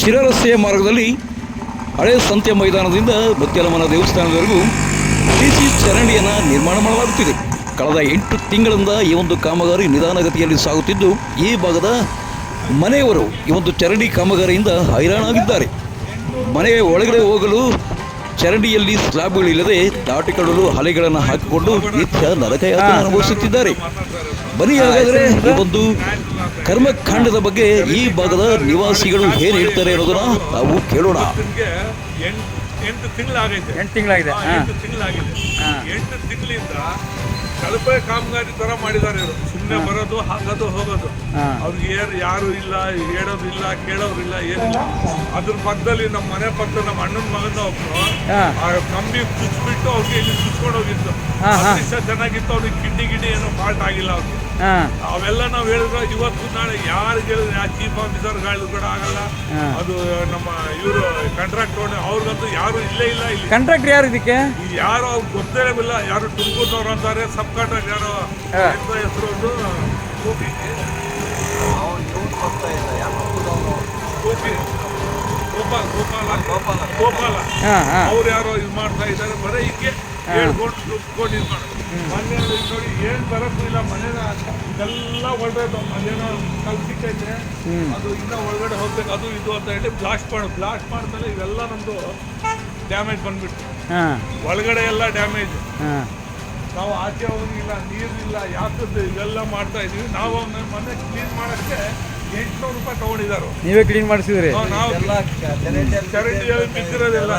ಶಿರಾ ರಸ್ತೆಯ ಮಾರ್ಗದಲ್ಲಿ ಹಳೆ ಸಂತೆ ಮೈದಾನದಿಂದ ಮುತ್ಯಾಲಮ್ಮನ ದೇವಸ್ಥಾನದವರೆಗೂ ಸಿಸಿ ಚರಂಡಿಯನ್ನು ನಿರ್ಮಾಣ ಮಾಡಲಾಗುತ್ತಿದೆ. ಕಳೆದ ಎಂಟು ತಿಂಗಳಿಂದ ಈ ಒಂದು ಕಾಮಗಾರಿ ನಿಧಾನಗತಿಯಲ್ಲಿ ಸಾಗುತ್ತಿದ್ದು, ಈ ಭಾಗದ ಮನೆಯವರು ಈ ಒಂದು ಚರಂಡಿ ಕಾಮಗಾರಿಯಿಂದ ಹೈರಾಣಾಗಿದ್ದಾರೆ. ಮನೆಯ ಒಳಗಡೆ ಹೋಗಲು ಚರಂಡಿಯಲ್ಲಿ ಸ್ಲಾಬ್ಗಳಿಲ್ಲದೆ ದಾಟಿಕೊಳ್ಳಲು ಹಲೆಗಳನ್ನು ಹಾಕಿಕೊಂಡು ನಿತ್ಯ ನರಕಯಾತ್ರೆ ಅನುಭವಿಸುತ್ತಿದ್ದಾರೆ. ಬನ್ನಿ ಹಾಗಾದರೆ ಒಂದು ಕರ್ಮಕಾಂಡದ ಬಗ್ಗೆ ಈ ಭಾಗದ ನಿವಾಸಿಗಳು ಏನು ಹೇಳ್ತಾರೆ ಅನ್ನೋದನ್ನ ನಾವು ಕೇಳೋಣ. ಎಂಟು ತಿಂಗಳಾಗೈತೆ. ಎಂಟು ತಿಂಗಳಾಗಿದೆ. ಎಂಟು ತಿಂಗಳಾಗಿದೆ. ಎಂಟು ತಿಂಗಳಿಂದ ಕಳಪೆ ಕಾಮಗಾರಿ ತರ ಮಾಡಿದ್ದಾರೆ ಇವರು. ಸುಮ್ಮನೆ ಬರೋದು ಹಾಕೋದು ಹೋಗೋದು. ಅವ್ರಿಗೆ ಏರ್ ಯಾರು ಇಲ್ಲ ಹೇಳೋದಿಲ್ಲ ಕೇಳೋರಿಲ್ಲ ಏನಿಲ್ಲ. ಅದ್ರ ಪಕ್ಕದಲ್ಲಿ ನಮ್ಮ ಮನೆ ಪಕ್ಕ ನಮ್ಮ ಅಣ್ಣನ ಮಗನ ಒಬ್ರು ಆ ಕಂಬಿ ಚುಚ್ಚಿಬಿಟ್ಟು ಅವ್ರಿಗೆ ಇಲ್ಲಿ ಚುಚ್ಕೊಂಡು ಹೋಗಿತ್ತು. ದಿವಸ ಚೆನ್ನಾಗಿತ್ತು ಅವ್ರಿಗೆ ಕಿಡ್ನಿ ಗಿಡ್ನಿ ಏನೋ ಫಾಲ್ಟ್ ಆಗಿಲ್ಲ ಅವ್ರಿಗೆ. ಅವೆಲ್ಲ ನಾವು ಹೇಳಿದ್ರೆ ಇವತ್ತು ನಾಳೆ ಯಾರು ಹೇಳಿದ್ರೆ ಆ ಚೀಫ್ ಆಫೀಸರ್ಗಳು ಕೂಡ ಆಗಲ್ಲ. ಅದು ನಮ್ಮ ಇವರು ಕಾಂಟ್ರಾಕ್ಟ್ ಅವ್ರಿಗಂತೂ ಯಾರು ಇಲ್ಲೇ ಇಲ್ಲ ಇಲ್ಲಿ. ಕಾಂಟ್ರಾಕ್ಟ್ ಯಾರು ಇದಕ್ಕೆ? ಯಾರು ಅವ್ರು ಗೊತ್ತೇ ಇಲ್ಲ ಯಾರು ತುಮಕೂರ್ನವ್ರು ಅಂತಾರೆ ಸಬ್ ಕಾಂಟ್ರಾಕ್ಟ್ ಯಾರು ಹೆಸರು ಗೋಪಾಲ ಗೋಪಿ. ಗೋಪಿ. ಗೋಪಾಲ್ ಗೋಪಾಲ. ಗೋಪಾಲ. ಹಾಂ ಹಾಂ. ಅವ್ರು ಯಾರೋ ಇದು ಮಾಡ್ತಾ ಇದ್ದಾರೆ ಬರೀ ಹಿಂಗೆ ಹೇಳ್ಕೊಂಡು ದುಡ್ಕೊಂಡು ಇದು ಮಾಡೋದು. ಇದು ನೋಡಿ ಏನು ಬರೋಕ್ಕೂ ಇಲ್ಲ ಮನೇನ ಇದೆಲ್ಲ ಹೊರಬೇಕು ಅದೇನೋ ಕಲ್ ಸಿಕ್ಕೈತೆ. ಅದು ಇನ್ನ ಒಳಗಡೆ ಹೋಗ್ಬೇಕು. ಅದು ಇದು ಅಂತ ಹೇಳಿ ಬ್ಲಾಸ್ಟ್ ಮಾಡು. ಬ್ಲಾಸ್ಟ್ ಮಾಡ್ತಾರೆ ಇವೆಲ್ಲ ನಮ್ಮದು ಡ್ಯಾಮೇಜ್ ಬಂದ್ಬಿಟ್ಟು ಹಾಂ. ಒಳಗಡೆ ಎಲ್ಲ ಡ್ಯಾಮೇಜ್. ಹಾಂ. ನಾವು ಆಚೆ ಹೋಗಿಲ್ಲ ನೀರಿಲ್ಲ ಯಾಕದ್ದು ಇವೆಲ್ಲ ಮಾಡ್ತಾ ಇದೀವಿ ನಾವು ಮನೆ ಕ್ಲೀನ್ ಮಾಡಕ್ಕೆ ಎಂಟ್ನೂರು ರೂಪಾಯಿ ತಗೊಂಡಿದ್ದಾರೆ. ನೀವೇ ಕ್ಲೀನ್ ಮಾಡಿಸಿದ್ರಿ? ನಾವು ಚರಂಡಿಯಲ್ಲಿ ಬಿದ್ದಿರೋದಿಲ್ಲ.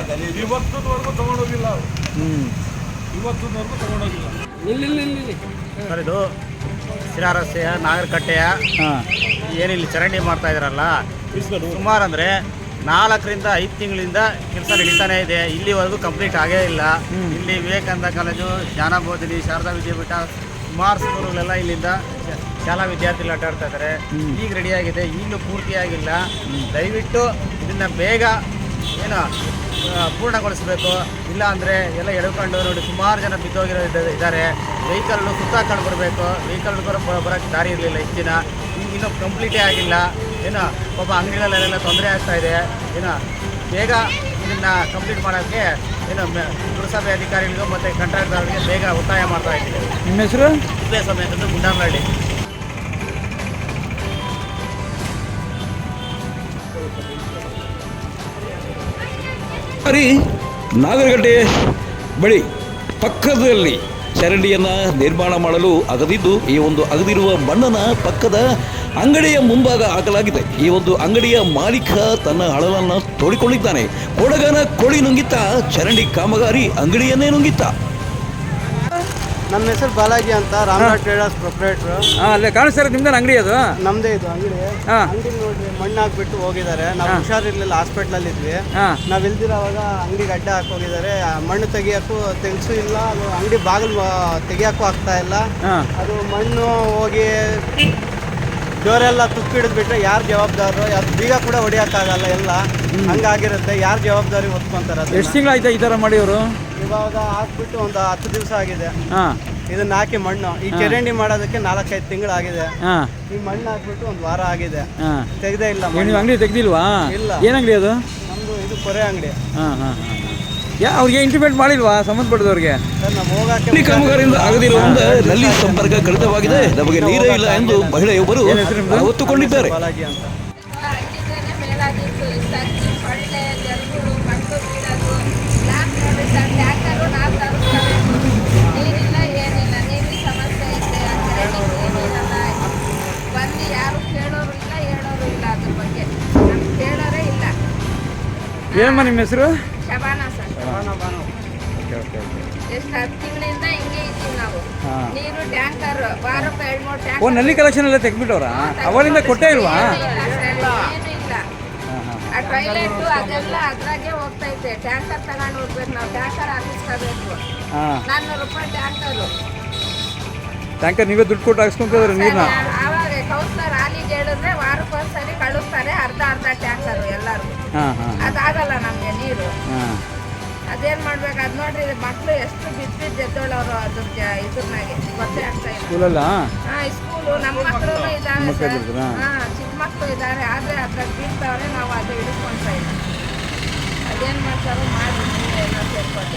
ಇವತ್ತಿನವರೆಗೂ ತಗೊಂಡೋಗಿಲ್ಲ ಅವರು. ಹ್ಞೂ ಇವತ್ತಿನವರೆಗೂ ತಗೊಂಡೋಗಿಲ್ಲ. ಸರ್ ಇದು ಸಿರಾ ರಸ್ತೆಯ ನಾಗರಕಟ್ಟೆಯ ಹಾಂ. ಏನಿಲ್ಲಿ ಚರಂಡಿ ಮಾಡ್ತಾ ಇದಾರಲ್ಲ ಸುಮಾರು ಅಂದರೆ ನಾಲ್ಕರಿಂದ ಐದು ತಿಂಗಳಿಂದ ಕೆಲಸ ನಡೀತಾನೆ ಇದೆ. ಇಲ್ಲಿವರೆಗೂ ಕಂಪ್ಲೀಟ್ ಆಗೇ ಇಲ್ಲ. ಇಲ್ಲಿ ವಿವೇಕಾನಂದ ಕಾಲೇಜು ಜ್ಞಾನಬೋಧಿನಿ ಶಾರದಾ ವಿದ್ಯಾಪೀಠ ಸುಮಾರು ಸ್ಕೂಲ್ಗಳೆಲ್ಲ ಇಲ್ಲಿಂದ ಶಾಲಾ ವಿದ್ಯಾರ್ಥಿಗಳು ಅಡ್ಡಾಡ್ತಾ ಇದ್ದಾರೆ ಈಗ ರೆಡಿಯಾಗಿದೆ ಈಗಲೂ ಪೂರ್ತಿಯಾಗಿಲ್ಲ. ದಯವಿಟ್ಟು ಇದನ್ನು ಬೇಗ ಏನು ಪೂರ್ಣಗೊಳಿಸಬೇಕು. ಇಲ್ಲ ಅಂದರೆ ಎಲ್ಲ ಎಳ್ಕೊಂಡು ನೋಡಿ ಸುಮಾರು ಜನ ಬಿದ್ದೋಗಿರೋ ಇದ್ದಾರೆ. ವೆಹಿಕಲ್ಲು ಸುತ್ತಾಕೊಂಡು ಬರಬೇಕು ವೆಹಿಕಲ್ ಬರೋ ಬರೋಕ್ಕೆ ದಾರಿ ಇರಲಿಲ್ಲ ಹೆಚ್ಚಿನ ಈಗ ಇನ್ನೂ ಕಂಪ್ಲೀಟೇ ಆಗಿಲ್ಲ. ಏನು ಪಾಪ ಅಂಗಡಿಗಳಲ್ಲೆಲ್ಲ ತೊಂದರೆ ಆಗ್ತಾ ಇದೆ. ಏನು ಬೇಗ ಇದನ್ನು ಕಂಪ್ಲೀಟ್ ಮಾಡೋಕ್ಕೆ ಏನು ಪುರಸಭೆ ಅಧಿಕಾರಿಗಳಿಗೂ ಮತ್ತು ಕಂಟ್ರಾಕ್ಟರ್ಗೆ ಬೇಗ ಒತ್ತಾಯ ಮಾಡ್ತಾ ಇದ್ದೀವಿ. ನಿಮ್ಮ ಹೆಸರು? ಇದೇ ಸಮೇತ ಗುಂಡಾಮರಳ್ಳಿ ಸರಿ ನಾಗರಗಟ್ಟೆ ಬಳಿ ಪಕ್ಕದಲ್ಲಿ ಚರಂಡಿಯನ್ನು ನಿರ್ಮಾಣ ಮಾಡಲು ಅಗದಿದ್ದು, ಈ ಒಂದು ಅಗದಿರುವ ಮಣ್ಣನ ಪಕ್ಕದ ಅಂಗಡಿಯ ಮುಂಭಾಗ ಹಾಕಲಾಗಿದೆ. ಈ ಒಂದು ಅಂಗಡಿಯ ಮಾಲೀಕ ತನ್ನ ಹಳಲನ್ನು ತೋಡಿಕೊಂಡಿದ್ದಾನೆ. ಕೊಡಗನ ಕೋಳಿ ನುಂಗಿತ್ತ ಚರಂಡಿ ಕಾಮಗಾರಿ ಅಂಗಡಿಯನ್ನೇ ನುಂಗಿತ್ತ ನಮ್ಮ ಹೆಸರು ಬಾಲಾಜಿ ಅಂತ ರಾಮನಾಥ್ ಟ್ರೇಡರ್ಸ್ ಪ್ರೊಪ್ರೇಟ್ರು. ಹಾಂ ಅಲ್ಲೇ ಕಾಣಿಸ್ತಾರೆ ನಿಮ್ದೇನು ಅಂಗಡಿ ಅದು? ನಮ್ದೇ ಇದು ಅಂಗಡಿ. ಹಾ. ಅಂಗಡಿ ನೋಡ್ರಿ ಮಣ್ಣು ಹಾಕ್ಬಿಟ್ಟು ಹೋಗಿದ್ದಾರೆ. ನಾವು ಹುಷಾರಿರ್ಲಿಲ್ಲ ಹಾಸ್ಪಿಟ್ಲಲ್ಲಿ ಇದ್ವಿ. ಹಾಂ. ನಾವು ಇಲ್ದಿರೋವಾಗ ಅಂಗಡಿಗೆ ಅಡ್ಡ ಹಾಕೋಗಿದ್ದಾರೆ ಆ ಮಣ್ಣು ತೆಗಿಯಕ್ಕೂ ತೆಗ್ಸು ಇಲ್ಲ ಅದು ಅಂಗಡಿ ಬಾಗಿಲು ತೆಗಿಯೋಕ್ಕೂ ಆಗ್ತಾ ಇಲ್ಲ. ಹಾಂ. ಅದು ಮಣ್ಣು ಹೋಗಿ ಡೋರೆಲ್ಲ ತುಪ್ಪ ಹಿಡಿದ್ಬಿಟ್ರೆ ಯಾರು ಜವಾಬ್ದಾರರು? ಅದು ಬೀಗ ಕೂಡ ಹೊಡಿಯೋಕ್ಕಾಗಲ್ಲ ಎಲ್ಲ. ಹಂಗಾಗಿರುತ್ತೆ ಯಾರು ಜವಾಬ್ದಾರಿ ಹೊತ್ಕೊಂತಾರೆ ಎಷ್ಟು ತಿಂಗಳಾಯ್ತಾ ಈ ಥರ ಮಾಡಿ ಅವರು ಇವಾಗ ಹಾಕ್ಬಿಟ್ಟು ಒಂದು ಹತ್ತು ದಿವಸ ಆಗಿದೆ. ಹಾಂ. ಇದನ್ನ ಹಾಕಿ ಮಣ್ಣು. ಈ ಚರಂಡಿ ಮಾಡೋದಕ್ಕೆ ನಾಲ್ಕೈದು ತಿಂಗಳಾಗಿದೆ. ಹಾಂ. ಈ ಮಣ್ಣು ಹಾಕ್ಬಿಟ್ಟು ಒಂದು ವಾರ ಆಗಿದೆ. ಹಾಂ. ತೆಗ್ದೇ ಇಲ್ಲ ನೀವು ಮಣ್ಣು. ಅಂಗಡಿ ತೆಗ್ದಿಲ್ವಾ? ಇಲ್ಲ. ಏನು ಅಂಗಡಿ ಅದು? ನಮ್ದು ಇದು ಕೊರೆ ಅಂಗಡಿ. ಹಾ ಹಾ ಹಾಂ ಯಾ ಅವ್ರಿಗೆ ಇಂಟಿಮೇಟ್ ಮಾಡಿಲ್ವಾ ಸಂಬಂಧಪಟ್ಟದವ್ರಿಗೆ? ಸರ್ ನಾವು ಹೋಗಕ್ಕೆ ಚರಂಡಿ ಕಾಮಗಾರಿಯಿಂದ ಆಗದಿರುವುದರಿಂದ ನಲ್ಲಿ ಸಂಪರ್ಕ ಕಡಿತವಾಗಿದೆ. ನಮಗೆ ನೀರೇ ಇಲ್ಲ ಎಂದು ಮಹಿಳೆಯೊಬ್ಬರು ಹೊತ್ತುಕೊಂಡಿದ್ದಾರೆ. ಬಾಲಾಜಿ ಅಂತ. ಏನಮ್ಮ ನಿಮ್ಮ ಹೆಸರು? ಶಬಾನ ಸರ್. ಎಷ್ಟು ಹತ್ತು ತಿಂಗಳಿಂದ ಹಿಂಗೆ ಇದ್ದೀವಿ ನಾವು. ಹಾ. ನೀರು ಟ್ಯಾಂಕರ್ ವಾರಕ್ಕೆ ಎರಡು ಮೂರು ಓ ಟ್ಯಾಂಕರ್ನಲ್ಲಿ ಕಲೆಕ್ಷನ್ ಎಲ್ಲ ತೆಗ್ಬಿಟ್ಟವ್ರ ಅವಳಿಂದ ಕೊಟ್ಟೇ ಇಲ್ವಾ? ಏನು ಇಲ್ಲ. ಆ ಟಾಯ್ಲೆಟ್ ಅದೆಲ್ಲ ಅದ್ರಾಗೆ ಹೋಗ್ತೈತೆ ಟ್ಯಾಂಕರ್ ತಗೊಂಡು ಹೋಗ್ಬೇಕು ನಾವು ಟ್ಯಾಂಕರ್ ಹಾಕಿಸ್ಕೋಬೇಕು ಹಾಂ. ನಾನ್ನೂರು ರೂಪಾಯಿ ಟ್ಯಾಂಕರು. ಟ್ಯಾಂಕರ್ ನೀವೇ ದುಡ್ಡು ಕೊಟ್ಟು ಹಾಕ್ಸ್ಕೊಂತಿದ್ರೆ ನೀರನ್ನ ಆವಾಗ ಕೌನ್ಸಲರ್ ಹಾಲಿಗೆ ಹೇಳಿದ್ರೆ ವಾರಕ್ಕೊಂದ್ಸರಿ ಕಳಿಸ್ತಾರೆ ಅರ್ಧ ಅರ್ಧ ಟ್ಯಾಂಕರ್ ಎಲ್ಲರೂ ಅದಾಗಲ್ಲ ನಮಗೆ ನೀರು. ಹಾಂ. ಅದೇನ್ ಮಾಡ್ಬೇಕು? ಅದ್ ನೋಡ್ರಿ ಮಕ್ಳು ಎಷ್ಟು ಬಿದ್ದು ಬಿದ್ದು ಎದ್ದೋಳವ್ರು ಅದ್ರ ಇದ್ರನಾಗೆ ಗೊತ್ತೇ ಆಗ್ತಾ ಇಲ್ಲ. ಸ್ಕೂಲಲ್ಲ? ಹಾ ಸ್ಕೂಲು ನಮ್ಮ ಮಕ್ಕಳು. ಸರ್. ಹಾ ಚಿಕ್ಕ ಮಕ್ಕಳು ಇದ್ದಾರೆ ಆದ್ರೆ ಅದ್ರಾಗ ಬೀಳ್ತಾವ್ರೆ ನಾವು ಅದೇ ಹಿಡಿಸ್ಕೊಂತ ಇಲ್ಲ ಅದೇನ್ ಮಾಡ್ತಾರೋ ಮಾಡಿ ನೀವೇ ಎಲ್ಲ ಸೇರ್ಕೊಂಡು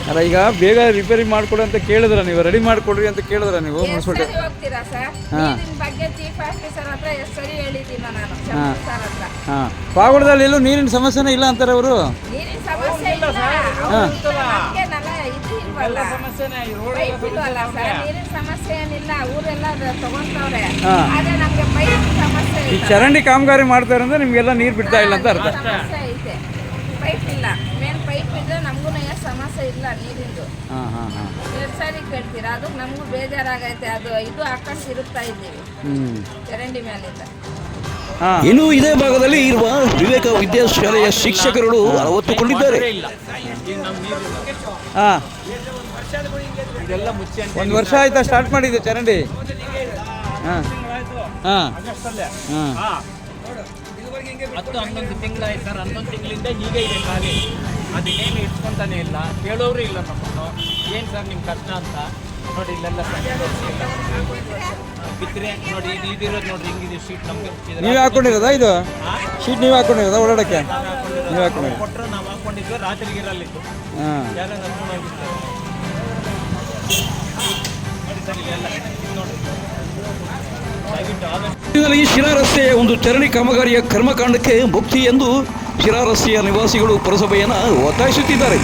ಅಲ್ಲ ಈಗ ಬೇಗ ರಿಪೇರಿ ಮಾಡಿಕೊಡಿ ಅಂತ ಕೇಳಿದ್ರ ನೀವು ರೆಡಿ ಮಾಡಿಕೊಡ್ರಿ ಅಂತ ಕೇಳಿದ್ರ ನೀವು ಮುನ್ಸಿಪಾಲ್ಟಿ ಹೋಗ್ತೀರಾ ಸರ್? ಹಾ. ನೀರಿನ ಬಗ್ಗೆ ಚೀಫ್ ಆಫೀಸರ್ ಹತ್ರ ಎಷ್ಟು ಸರಿ ಹೇಳಿದ್ದೀನ ನಾನು ಸರ್ ಹತ್ರ. ಹಾಂ. ಪಾವಗಡದಲ್ಲಿ ಎಲ್ಲೂ ನೀರಿನ ಸಮಸ್ಯೆನೇ ಇಲ್ಲ ಅಂತಾರೆ ಅವರು? ನೀರಿನ ಸಮಸ್ಯೆ ಇಲ್ಲ ಅವ್ರು ನಮ್ಗೇನಲ್ಲ ಇದು ಇಲ್ವಲ್ಲ. ಪೈಪ್ ಇಲ್ವಲ್ಲ ಸರ್? ನೀರಿನ ಸಮಸ್ಯೆ ಏನಿಲ್ಲ ಊರೆಲ್ಲ ಅದು ತಗೊಂತವ್ರೆ. ಹಾ. ಆದ್ರೆ ಪೈಪ್ ಸಮಸ್ಯೆ ಈ ಚರಂಡಿ ಕಾಮಗಾರಿ ಮಾಡ್ತಾರೆ ಅಂದ್ರೆ ನಿಮಗೆಲ್ಲ ನೀರು ಬಿಡ್ತಾ ಇಲ್ಲ ಅಂತ ಅರ್ಥ ಸಮಸ್ಯೆ ಐತೆ ಪೈಪ್ ಇಲ್ಲ ಮೇನ್ ಪೈಪ್ ಇದ್ರೆ ನಮಗೂ ಸಮಸ್ಯೆ ಇಲ್ಲ ನೀರಿಂದು. ಹಾಂ ಹಾಂ ಹಾಂ. ಎರಡು ಸಾರಿ ಕೇಳ್ತೀರಾ? ಅದು ನಮಗೂ ಬೇಜಾರಾಗೈತೆ. ಅದು ಇದು ಹಾಕೊಂಡು ಇರುತ್ತಾ ಇದ್ದೀವಿ. ಹ್ಞೂ ಚರಂಡಿ ಮೇಲಿಂದ. ಹಾಂ. ಇನ್ನು ಇದೇ ಭಾಗದಲ್ಲಿ ಇರುವ ವಿವೇಕ ವಿದ್ಯಾಶಾಲೆಯ ಶಿಕ್ಷಕರುಗಳು ಅಳವತ್ತುಕೊಂಡಿದ್ದಾರೆ. ಹಾಂ. ಒಂದು ವರ್ಷ ಆಯ್ತಾ ಸ್ಟಾರ್ಟ್ ಮಾಡಿದ್ದು ಚರಂಡಿ? ಹಾಂ. ಹಾಂ. ಹಾಂ. ಹತ್ತು ಹನ್ನೊಂದು ತಿಂಗಳಾಯ್ತು ಸರ್. ಹನ್ನೊಂದು ತಿಂಗಳಿಂದ ಹೀಗೆ ಇದೆ ಖಾಲಿ. ಅದನ್ನೇನು ಇಟ್ಕೊಂತಾನೆ ಇಲ್ಲ. ಕೇಳೋರು ಇಲ್ಲ ನಮ್ಮನ್ನು. ಏನು ಸರ್ ನಿಮ್ಮ ಕಷ್ಟ ಅಂತ? ನೋಡಿ ಇಲ್ಲೆಲ್ಲ ಬಿದ್ದರೆ ನೋಡಿ ಇದು ಇದಿರೋದು ನೋಡಿ ಹಿಂಗಿದೆ ಶೀಟ್ ನಮಗೆ. ನೀವು ಹಾಕೊಂಡಿರೋದಾ ಇದು? ಶೀಟ್ ನೀವು ಹಾಕೊಂಡಿರೋದಾ ಓಡಾಡಕ್ಕೆ? ನೀವು ಹಾಕೊಂಡಿರೋದು. ಕೊಟ್ಟರೆ ನಾವು ಹಾಕೊಂಡಿದ್ವಿ ರಾತ್ರಿಗೆ ಇರಲ್ಲಿತ್ತು. ಈ ನೋಡಿ ಸರ್ ಇಲ್ಲೆಲ್ಲ ನೋಡಿ ಇದರಲ್ಲಿ ಶಿರಾ ರಸ್ತೆಯ ಒಂದು ಚರಣಿ ಕಾಮಗಾರಿಯ ಕರ್ಮಕಾಂಡಕ್ಕೆ ಮುಕ್ತಿ ಎಂದು ಶಿರಾ ರಸ್ತೆಯ ನಿವಾಸಿಗಳು ಪುರಸಭೆಯನ್ನು ಒತ್ತಾಯಿಸುತ್ತಿದ್ದಾರೆ.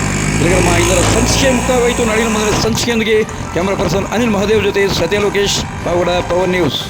ಇದರ ಇದರ ಸಂಚಿಕೆ ಮುಕ್ತಾಯವಾಯಿತು. ನಾಡಿನ ಮೊದಲ ಸಂಚಿಕೆಯೊಂದಿಗೆ ಕ್ಯಾಮರಾ ಪರ್ಸನ್ ಅನಿಲ್ ಮಹಾದೇವ್ ಜೊತೆ ಸತ್ಯ ಲೋಕೇಶ್ ಪಾವಡ ಪವರ್ ನ್ಯೂಸ್.